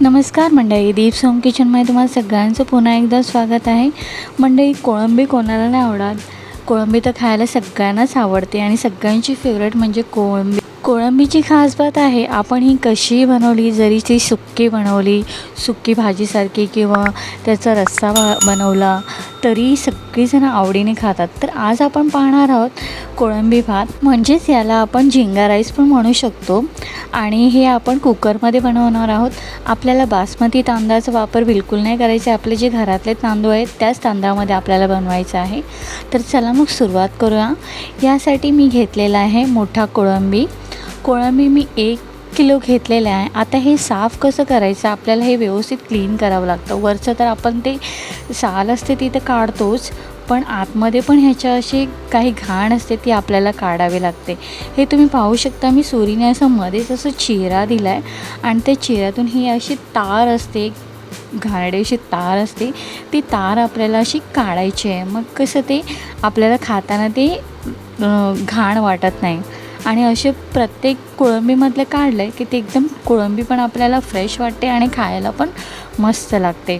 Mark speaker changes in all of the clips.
Speaker 1: नमस्कार मंडळी दीप सोम किचनमध्ये तुम्हाला सगळ्यांचं पुन्हा एकदा स्वागत आहे. मंडळी कोळंबी कोणाला नाही आवडत? कोळंबी तर खायला सगळ्यांनाच आवडते आणि सगळ्यांची फेवरेट म्हणजे कोळंबी. कोळंबीची खास बात आहे आपण ही कशीही बनवली जरी ती सुक्की बनवली सुक्की भाजीसारखी किंवा त्याचा रस्सा बनवला तरी सगळीजणं आवडीने खातात. तर आज आपण पाहणार आहोत कोळंबी भात म्हणजेच याला आपण झिंगा राईस पण म्हणू शकतो. आणि हे आपण कुकरमध्ये बनवणार आहोत. आपल्याला बासमती तांदळाचा वापर बिलकुल नाही करायचा आपले जे घरातले तांदूळ आहेत त्याच तांदळामध्ये आपल्याला बनवायचं आहे. तर चला मग सुरुवात करूया. यासाठी मी घेतलेला आहे मोठा कोळंबी. कोळंबी मी एक किलो घेतलेलं आहे. आता हे साफ कसं करायचं? आपल्याला हे व्यवस्थित क्लीन करावं लागतं. वरचं तर आपण ते साल असते ती तर काढतोच. पण आतमध्ये पण ह्याच्या अशी काही घाण असते ती आपल्याला काढावी लागते. हे तुम्ही पाहू शकता मी सुरीने असं मध्येच असं चिरा दिला आहे आणि त्या चिऱ्यातून ही अशी तार असते घाणडेशी तार असते. ती तार आपल्याला अशी काढायची आहे. मग कसं ते आपल्याला खाताना ते घाण वाटत नाही. आणि असे प्रत्येक कोळंबीमधले काढलं आहे की ते एकदम कोळंबी पण आपल्याला फ्रेश वाटते आणि खायला पण मस्त लागते.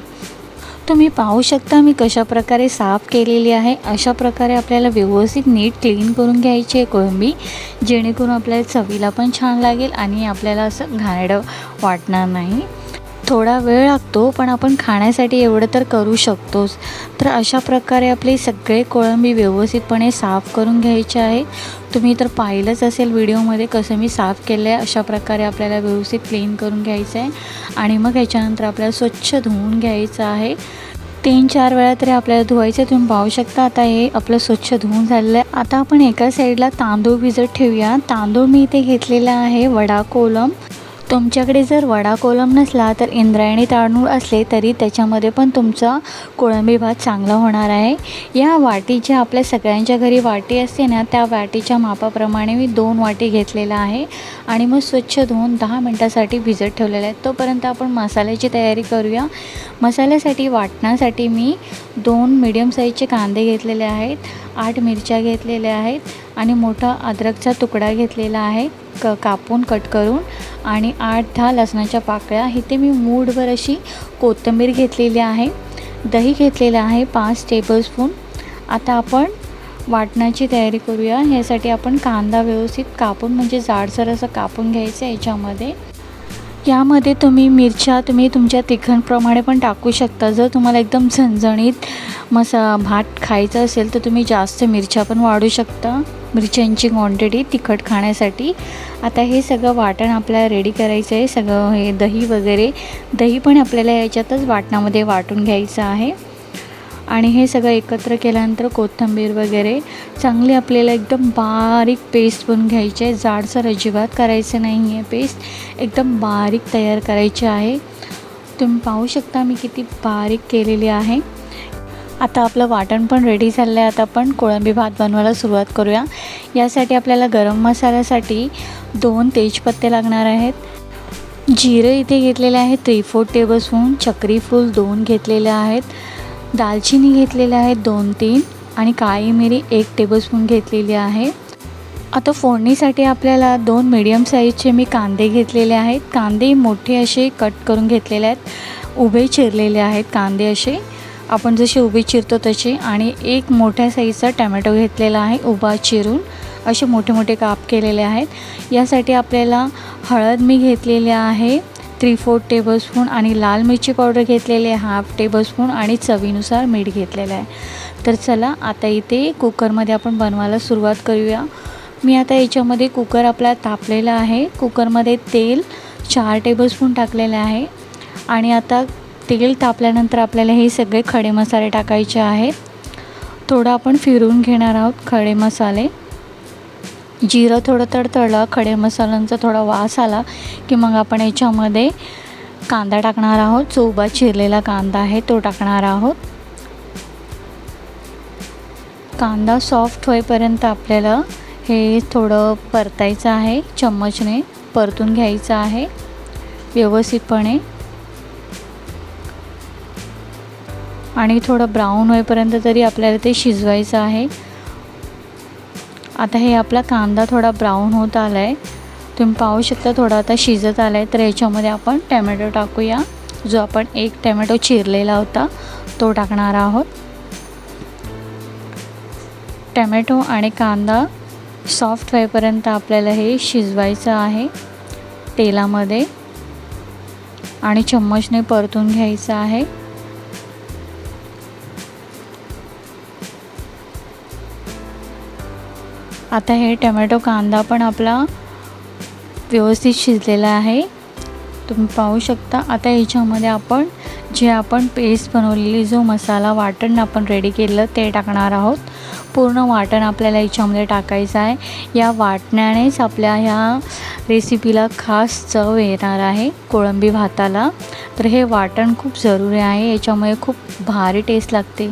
Speaker 1: तुम्ही पाहू शकता मी कशा प्रकारे साफ केलेली आहे. अशा प्रकारे आपल्याला व्यवस्थित नीट क्लीन करून घ्यायची आहे कोळंबी जेणेकरून आपल्याला चवीला पण छान लागेल आणि आपल्याला असं घाणेरडं वाटणार नाही. थोडा वेळ लागतो पण आपण खाण्यासाठी एवढं तर करू शकतोच. तर अशा प्रकारे आपले सगळे कोळंबी व्यवस्थितपणे साफ करून घ्यायचे आहे. तुम्ही तर पाहिलंच असेल व्हिडिओमध्ये कसं मी साफ केलं आहे अशा प्रकारे आपल्याला व्यवस्थित क्लीन करून घ्यायचं आहे आणि मग याच्यानंतर आपल्याला स्वच्छ धुवून घ्यायचं आहे. तीन चार वेळा तरी आपल्याला धुवायचं तुम्ही पाहू शकता. आता हे आपलं स्वच्छ धुवून झालेलं आहे. आता आपण एका साईडला तांदूळ भिजत ठेवूया. तांदूळ मी इथे घेतलेला आहे वडा कोलम. तुमच्याकडे जर वडा कोलम नसला तर इंद्रायणी तांदूळ असले तरी त्याच्यामध्ये पण तुमचा कोळंबी भात चांगला होणार आहे. या वाटीच्या आपल्या सगळ्यांच्या घरी वाटी असते ना त्या वाटीच्या मापाप्रमाणे मी दोन वाटी घेतलेला आहे आणि मग स्वच्छ धुवून दहा मिनटासाठी भिजत ठेवलेलं आहे. तोपर्यंत आपण मसाल्याची तयारी करूया. मसाल्यासाठी वाटण्यासाठी मी दोन मिडियम साईजचे कांदे घेतलेले आहेत आठ मिरच्या घेतलेल्या आहेत आणि मोठा अद्रकचा तुकडा घेतलेला आहे. क कापून कट करून आणि आठ दहा लसणाच्या पाकळ्या इथे मी मूठभर अशी कोथिंबीर घेतलेली आहे. दही घेतलेलं आहे पाच टेबलस्पून आता आपण वाटण्याची तयारी करूया. ह्यासाठी आपण कांदा व्यवस्थित कापून म्हणजे जाडसर असं कापून घ्यायचं याच्यामध्ये. यामध्ये तुम्ही मिरच्या तुम्ही तुमच्या तिखणप्रमाणे पण टाकू शकता. जर तुम्हाला एकदम झणझणीत मसा भात खायचा असेल तर तुम्ही जास्त मिरच्या पण वाढू शकता. मिरच्यांची क्वांटिटी तिखट खाण्यासाठी. आता हे सगळं वाटण आपल्याला रेडी करायचं आहे. सगळं हे दही वगैरे. दही पण आपल्याला याच्यातच वाटणामध्ये वाटून घ्यायचं आहे. आणि हे सगळं एकत्र केल्यानंतर कोथिंबीर वगैरे. चांगली आपल्याला एकदम बारीक पेस्ट बनवून घ्यायची आहे. जाडसर अजिबात करायचं नाही आहे पेस्ट एकदम बारीक तयार करायची आहे. तुम्ही पाहू शकता मी किती बारीक केलेली आहे. आता आपलं वाटण पण रेडी झालं आहे आता आपण कोळंबी भात बनवायला सुरुवात करूया. यासाठी आपल्याला गरम मसाल्यासाठी दोन तेजपत्ते लागणार आहेत. जिरं इथे घेतलेले आहे थ्री फोर टेबलस्पून चक्रीफूल दोन घेतलेले आहेत. दालचिनी घेतलेले आहेत दोन तीन. आणि काळी मिरी एक टेबलस्पून घेतलेली आहे. आता फोडणीसाठी आपल्याला दोन मीडियम साईजचे मी कांदे घेतलेले आहेत. कांदे मोठे असे कट करून घेतलेले आहेत. उभे चिरलेले आहेत कांदे असे. आपण जशी उभी चिरतो तशी आणि एक मोठ्या साईजचा टमॅटो घेतलेला आहे उभा चिरून. असे मोठे मोठे काप केलेले आहेत. यासाठी आपल्याला हळद मी घेतलेली आहे थ्री फोर टेबलस्पून आणि लाल मिरची पावडर घेतलेली आहे हाफ टेबलस्पून आणि चवीनुसार मीठ घेतलेलं आहे. तर चला आता इथे कुकरमध्ये आपण बनवायला सुरुवात करूया. मी आता याच्यामध्ये कुकर आपला तापलेला आहे. कुकरमध्ये तेल चार टेबलस्पून टाकलेले आहे. आणि आता तेल तापल्यानंतर आपल्याला हे सगळे खडे मसाले टाकायचे आहेत. थोडं आपण फिरून घेणार आहोत खडे मसाले. जिरं थोडं तडतडलं खडे मसाल्यांचा थोडा वास आला की मग आपण याच्यामध्ये कांदा टाकणार आहोत. जो उभा चिरलेला कांदा आहे तो टाकणार आहोत. कांदा सॉफ्ट होईपर्यंत आपल्याला हे थोडं परतायचं आहे चम्मचने परतून घ्यायचं आहे व्यवस्थितपणे. आणि थोडं ब्राऊन होईपर्यंत तरी आपल्याला ते शिजवायचं आहे. आता हे आपला कांदा थोडा ब्राऊन होत आला आहे तुम्ही पाहू शकता थोडा आता शिजत आला आहे तर याच्यामध्ये आपण टॅमॅटो टाकूया. जो आपण एक टॅमॅटो चिरलेला होता तो टाकणार आहोत. टॅमॅटो आणि कांदा सॉफ्ट होईपर्यंत आपल्याला हे शिजवायचं आहे तेलामध्ये. आणि चम्मचने परतून घ्यायचं आहे. आता हे टमॅटो कांदा पण आपला व्यवस्थित शिजलेला आहे. तुम्ही पाहू शकता. आता याच्यामध्ये आपण जे आपण पेस्ट बनवलेली जो मसाला वाटण आपण रेडी केलं ते टाकणार आहोत. पूर्ण वाटण आपल्याला याच्यामध्ये टाकायचं आहे. या वाटण्यानेच आपल्या ह्या रेसिपीला खास चव येणार आहे कोळंबी भाताला. तर हे वाटण खूप जरुरी आहे. याच्यामुळे खूप भारी टेस्ट लागते.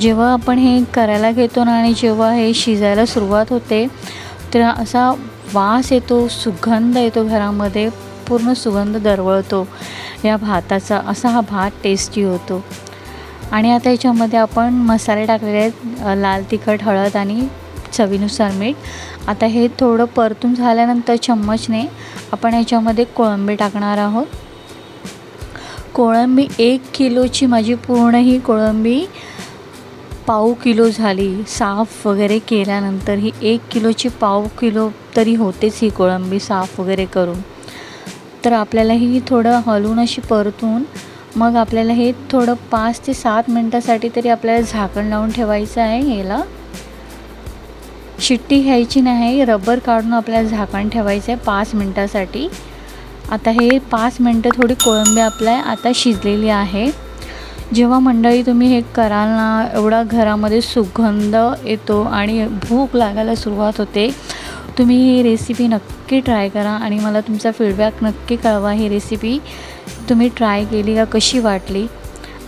Speaker 1: जेव्हा आपण हे करायला घेतो ना आणि जेव्हा हे शिजायला सुरुवात होते तर असा वास येतो सुगंध येतो घरामध्ये पूर्ण सुगंध दरवळतो या भाताचा. असा हा भात टेस्टी होतो. आणि आता याच्यामध्ये आपण मसाले टाकलेले आहेत लाल तिखट हळद आणि चवीनुसार मीठ. आता हे थोडं परतून झाल्यानंतर चम्मचने आपण याच्यामध्ये कोळंबी टाकणार आहोत. कोळंबी एक किलोची माझी पूर्ण ही कोळंबी पाव किलो झाली. साफ वगैरे केल्यानंतर ही एक किलोची पाव किलो तरी होतेच ही कोळंबी साफ वगैरे करून. तर आपल्याला ही थोडं हलवून अशी परतून मग आपल्याला हे थोडं पाच ते सात मिनटासाठी तरी आपल्याला झाकण लावून ठेवायचं आहे याला. शिट्टी घ्यायची नाही रबर काढून आपल्याला झाकण ठेवायचं आहे पाच मिनटासाठी. आता हे पाच मिनटं थोडी कोळंबी आपल्या आता शिजलेली आहे. जेव्हा मंडळी तुम्ही हे कराल ना एवढा घरामध्ये सुगंध येतो आणि भूक लागायला सुरुवात होते. तुम्ही ही रेसिपी नक्की ट्राय करा आणि मला तुमचा फीडबॅक नक्की कळवा. ही रेसिपी तुम्ही ट्राय केली का कशी वाटली?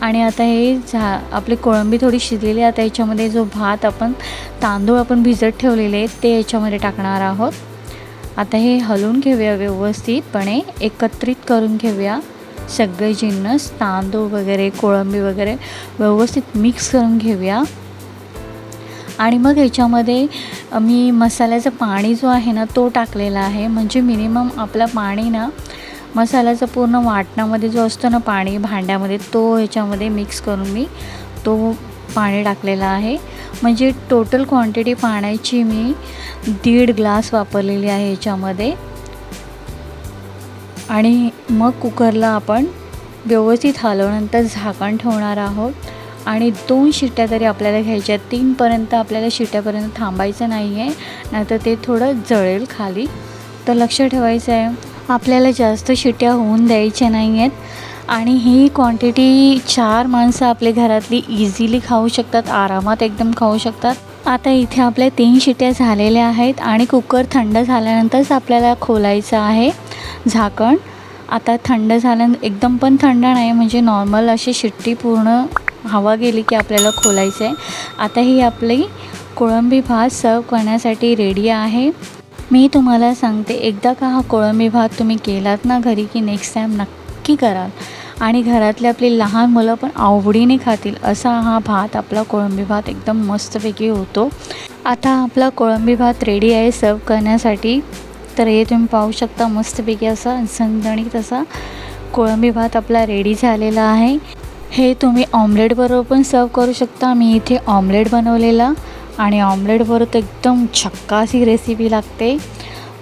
Speaker 1: आणि आता हे झा आपली कोळंबी थोडी शिजलेली आता याच्यामध्ये जो भात आपण तांदूळ आपण भिजत ठेवलेले आहेत ते याच्यामध्ये टाकणार आहोत. आता हे हलवून घेऊया व्यवस्थितपणे एकत्रित करून घेऊया. सगळे जिन्नस तांदूळ वगैरे कोळंबी वगैरे व्यवस्थित मिक्स करून घेऊया. आणि मग ह्याच्यामध्ये मी मसाल्याचं पाणी जो आहे ना तो टाकलेला आहे. म्हणजे मिनिमम आपलं पाणी ना मसाल्याचं पूर्ण वाटणामध्ये जो असतो ना पाणी भांड्यामध्ये तो ह्याच्यामध्ये मिक्स करून मी तो पाणी टाकलेलं आहे. म्हणजे टोटल क्वांटिटी पाण्याची मी दीड ग्लास वापरलेली आहे याच्यामध्ये. आणि मग कुकरला आपण व्यवस्थित हलवल्यानंतर झाकण ठेवणार आहोत. आणि दोन शिट्ट्या तरी आपल्याला घ्यायच्या तीनपर्यंत आपल्याला शिट्ट्यापर्यंत थांबायचं नाही आहे नाहीतर ते थोडं जळेल खाली. तर लक्ष ठेवायचं आहे आपल्याला जास्त शिट्ट्या होऊन द्यायच्या नाही आहेत आणि ही क्वांटिटी चार माणसं आपल्या घरातली इझिली खाऊ शकतात आरामात एकदम खाऊ शकतात. आता इथे आपल्या तीन शिट्ट्या झालेल्या आहेत आणि कुकर थंड झाल्यानंतरच आपल्याला खोलायचं आहे. झाकण. आता थंड झाल्यानंतर एकदम पण थंड नाही म्हणजे नॉर्मल अशी शिट्टी पूर्ण हवा गेली की आपल्याला खोलायचं आहे आता ही आपली कोळंबी भात सर्व करण्यासाठी रेडी आहे. मी तुम्हाला सांगते एकदा का हा कोळंबी भात तुम्ही केलात ना घरी की नेक्स्ट टाईम नक्की कराल. आणि घरातले आपली लहान मुलं पण आवडीने खातील असा हा भात आपला कोळंबी भात एकदम मस्तपैकी होतो. आता आपला कोळंबी भात रेडी आहे सर्व करण्यासाठी. तर हे तुम्ही पाहू शकता मस्तपैकी असा झणझणीत असा कोळंबी भात आपला रेडी झालेला आहे. हे तुम्ही ऑमलेटबरोबर पण सर्व करू शकता. मी इथे ऑमलेट बनवलेला आणि ऑमलेटबरोबर तर एकदम छक्कास ही रेसिपी लागते.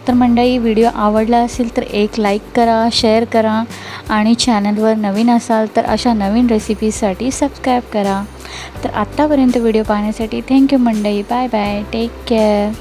Speaker 1: तर मंडळी व्हिडिओ आवडला असेल तर एक लाईक करा शेअर करा. आणि चॅनलवर नवीन असाल तर अशा नवीन रेसिपीजसाठी सबस्क्राईब करा. तर आत्तापर्यंत व्हिडिओ पाहण्यासाठी थँक्यू मंडई बाय बाय टेक केअर